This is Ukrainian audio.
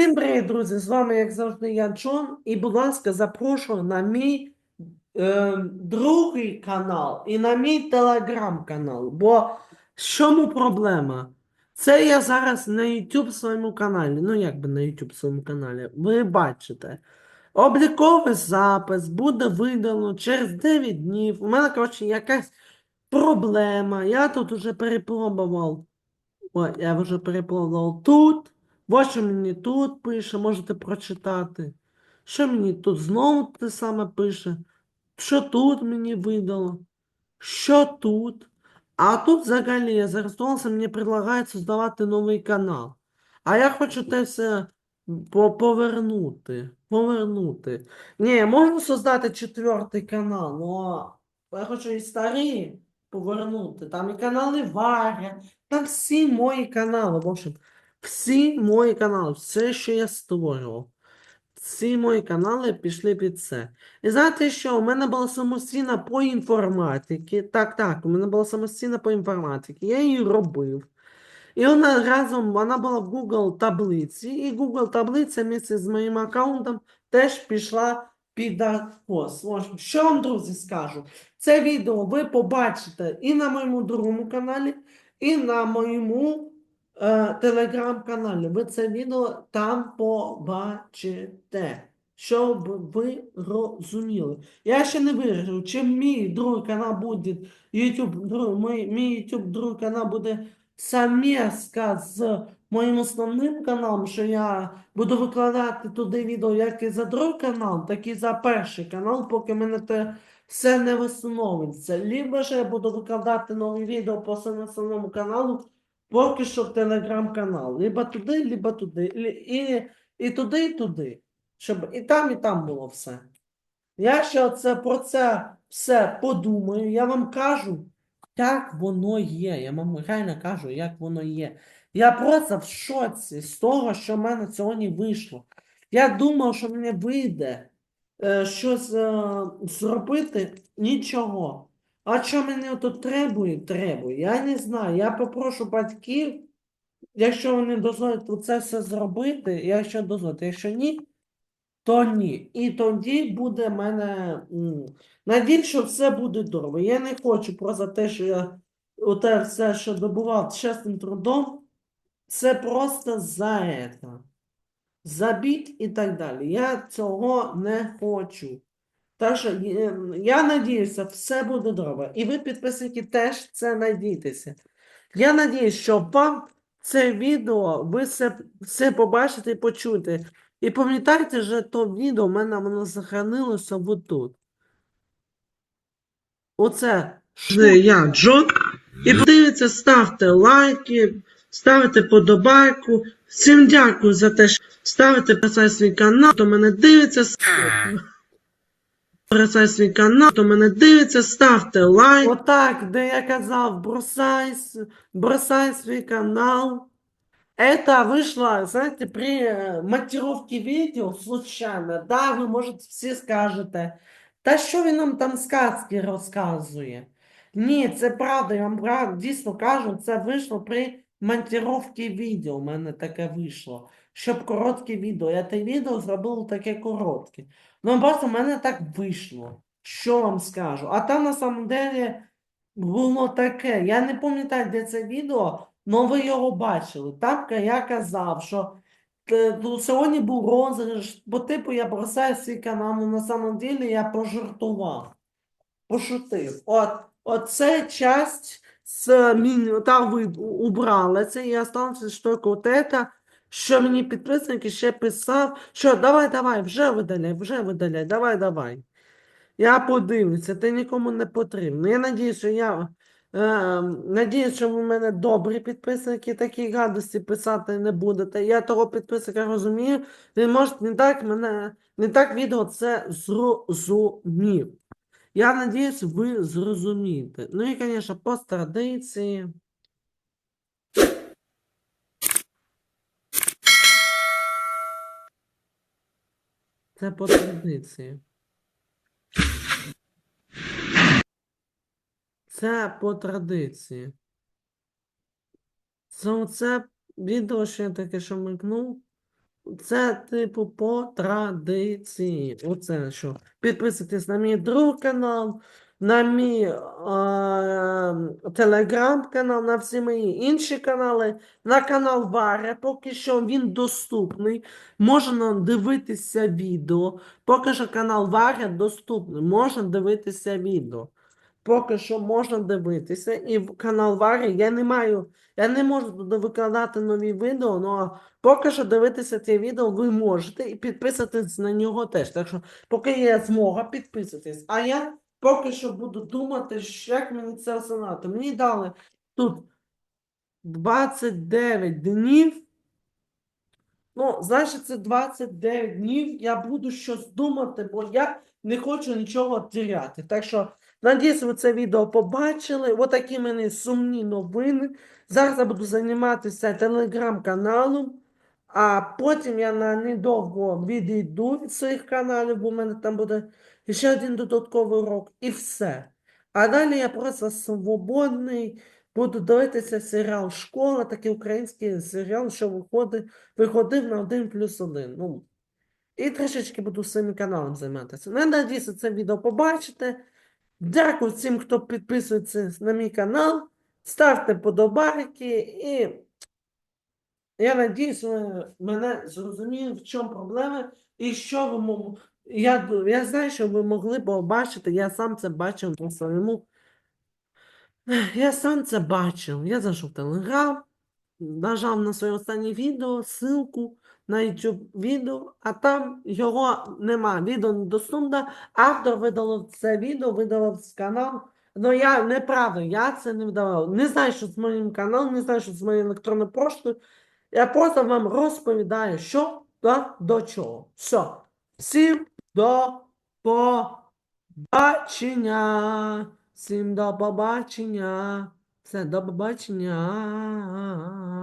Всім привіт, друзі! З вами, як завжди, я Джон. І, будь ласка, запрошую на мій е, другий канал і на мій телеграм-канал. Бо в чому проблема? Це я зараз на YouTube своєму каналі. Ну, як би на YouTube своєму каналі. Ви бачите. Обліковий запис буде видано через 9 днів. У мене, коротше, якась проблема. Я тут уже перепробував. Ой, я вже перепробував тут. Що мені тут пише, можете прочитати. Що мені тут знову те саме пише? Що тут мені видало? Що тут? А тут взагалі я зареєструвався, мені предлагають создавати новий канал. А я хочу те все повернути. Повернути. Ні, можу создати четвертий канал, але я хочу і старий повернути. Там і канали Варя, там всі мої канали. В общем, всі мої канали, все, що я створював. Всі мої канали пішли під це. І знаєте що? У мене була самостійна по інформатиці. Так, так, у мене була самостійна по інформатиці. Я її робив. І вона разом, вона була в Google таблиці, і Google таблиця місце з моїм аккаунтом теж пішла під. Ось, Що вам, друзі, скажу? Це відео ви побачите і на моєму другому каналі, і на моєму телеграм-каналі. Ви це відео там побачите. Щоб ви розуміли. Я ще не вирішив, чи мій другий канал буде YouTube, мій, мій YouTube другий канал буде совместка з моїм основним каналом, що я буду викладати туди відео як і за другий канал, так і за перший канал, поки мене те все не встановиться. Либо ж я буду викладати нові відео по основному каналу, поки що в телеграм-канал. Либо туди, либо туди. І, і туди, і туди. Щоб і там, і там було все. Я ще оце про це все подумаю, я вам кажу, як воно є. Я вам реально кажу, як воно є. Я просто в шоці з того, що в мене сьогодні вийшло. Я думав, що мені вийде е, щось е, зробити, нічого. А що мені тут требує, требує. Я не знаю. Я попрошу батьків, якщо вони дозволять це все зробити, якщо дозволять, якщо ні, то ні. І тоді буде в мене. м, Надію, що все буде добре. Я не хочу просто те, що я оте все, що добував чесним трудом, це просто за це. Забіть і так далі. Я цього не хочу. Так що е, я надіюся, все буде добре. І ви, підписники, теж це надійтеся. Я надіюсь, що вам це відео, ви все, все побачите і почуєте. І пам'ятайте, що то відео в мене воно захоронилося отут. Оце Це я, Джон. І подивіться, ставте лайки, ставте подобайку. Всім дякую за те, що ставите писай свій канал, хто мене дивиться. Бросай свій канал, хто мене дивиться, ставте лайк. Отак, де я казав, бросай, с- бросай свій канал. Это вышло, знаете, при э, монтировке видео случайно. Да, ви, може, всі скажете, та що він нам там сказки розказує? Ні, це правда, я вам правда, дійсно кажу, це вийшло при монтировці відео. У мене таке вийшло. Щоб коротке відео. Я те відео зробив таке коротке. Ну, просто в мене так вийшло. Що вам скажу? А там на самом деле було таке. Я не пам'ятаю, де це відео, але ви його бачили. Там я казав, що е, ну, сьогодні був розіграш, бо типу я бросаю свій канал, але на самом деле я пожартував. Пошутив. От, оце часть з міні, та ви убрали це, і останеться тільки от это, що мені підписники ще писав, що давай, давай, вже видаляй, вже видаляй, давай, давай. Я подивлюся, ти нікому не потрібно. Я надію, що я е, надіюсь, що ви мене добрі підписники, такі гадості писати не будете. Я того підписника розумію. Він може не так мене, не так відео це зрозумів. Я надіюсь, ви зрозумієте. Ну і, звісно, по традиції. Це по традиції. Це по традиції. Це оце відео, що я таке що микнув. Це, типу, по традиції. Оце що. Підписуйтесь на мій другий канал, на мій е, телеграм-канал, на всі мої інші канали, на канал Варя. Поки що він доступний. Можна дивитися відео. Поки що канал Варя доступний. Можна дивитися відео. Поки що можна дивитися. І в канал Варі я не маю, я не можу туди викладати нові відео, але поки що дивитися це відео ви можете і підписатись на нього теж. Так що, поки є змога, підписуйтесь. А я поки що буду думати, як мені це осилати. Мені дали тут 29 днів. Ну, значить, це 29 днів. Я буду щось думати, бо я не хочу нічого теряти. Так що, надіюсь, ви це відео побачили. Отакі в мене сумні новини. Зараз я буду займатися телеграм-каналом, а потім я на недовго відійду від своїх каналів, бо в мене там буде ще один додатковий урок, і все. А далі я просто свободний. Буду дивитися серіал Школа, такий український серіал, що виходить виходив на 1 плюс 1. Ну, і трішечки буду своїм каналом займатися. Ну, я надіюся, це відео побачите. Дякую всім, хто підписується на мій канал. Ставте подобайки і я надіюсь, ви мене зрозуміли, в чому проблема і що ви мог... Я, я знаю, що ви могли побачити, я сам це бачив по своєму. Я сам це бачив. Я зайшов в Телеграм, нажав на своє останнє відео, ссылку на YouTube відео, а там його нема. Відео недоступне. Автор видалив це відео, видалив з каналу. Ну я неправда, я це не видавав. Не знаю, що з моїм каналом, не знаю, що з моєю електронною поштою. Я просто вам розповідаю, що та до чого. Все. Всім до побачення. Всім до побачення. Все, до побачення.